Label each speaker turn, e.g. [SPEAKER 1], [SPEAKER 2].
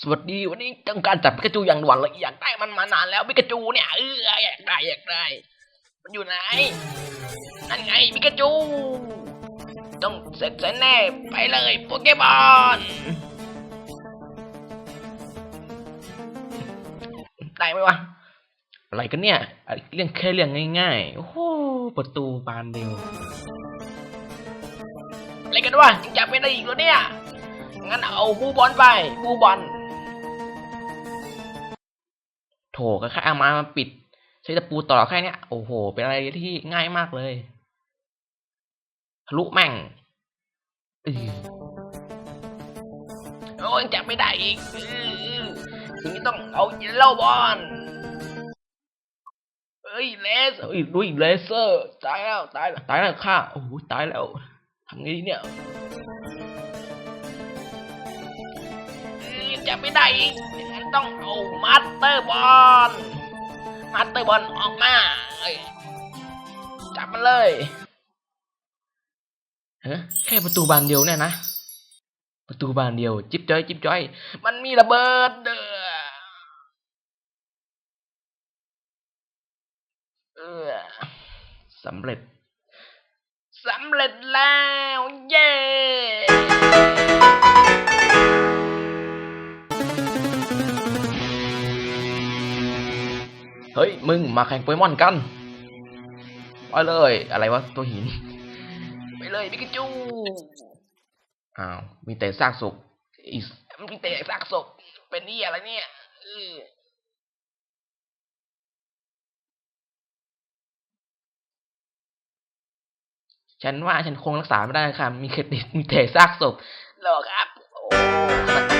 [SPEAKER 1] สวัสดีวันนี้ต้องการจับปิกาจูอย่างด่วนเลยอยากได้มันมานานแล้วปิกาจูเนี่ยเอออยากได้อยากได้ มันอยู่ไหนนั่นไงปิกาจู ต้องเสร็จแน่ไปเลยโปเกมอนได้ไหมวะอะไรกันเนี่ยเรื่องแค่เรื่องง่ายๆโอ้โหประตูบานเดียวอะไรกันวะยังจับไม่ได้อีกเหรอเนี่ยงั้นเอาบูบอลไปบูบอล โถก็แค่เอามามาปิด ใช้ตะปูต่อแค่เนี้ยโอ้โห เป็นอะไรที่ง่ายมากเลยทะลุแม่งโอ้ยจับไม่ได้อีกทีนี้ต้องเอาเยลโล่บอลเฮ้ยเลสเฮ้ยดูอีกเลเซอร์ตายแล้วตายแล้วตายแล้วข้าโอ้โหตายแล้วทำไงดีเนี่ยจับไม่ได้อีก ต้องเอามาสเตอร์บอลมาสเตอร์บอลออกมาจับมันเลยเฮ้แค่ประตูบานเดียวเนี่ยนะ ประตูบานเดียว จิ๊บจ้อย จิ๊บจ้อย มันมีระเบิดเด้อเออสำเร็จสำเร็จแล้ว เย้ เฮ้ย มึงมาแข่งโปเกมอนกันไปเลย อะไรวะ ตัวหิน ไปเลยปิกาจูอ้าว มีแต่ซากศพอีสมีแต่ซากศพเป็นนี่อะไรเนี่ยเออฉันว่าฉันคงรักษาไม่ได้ค่ะ มีแค่เด็กมีแต่ซากศพเหรอครับ โอ้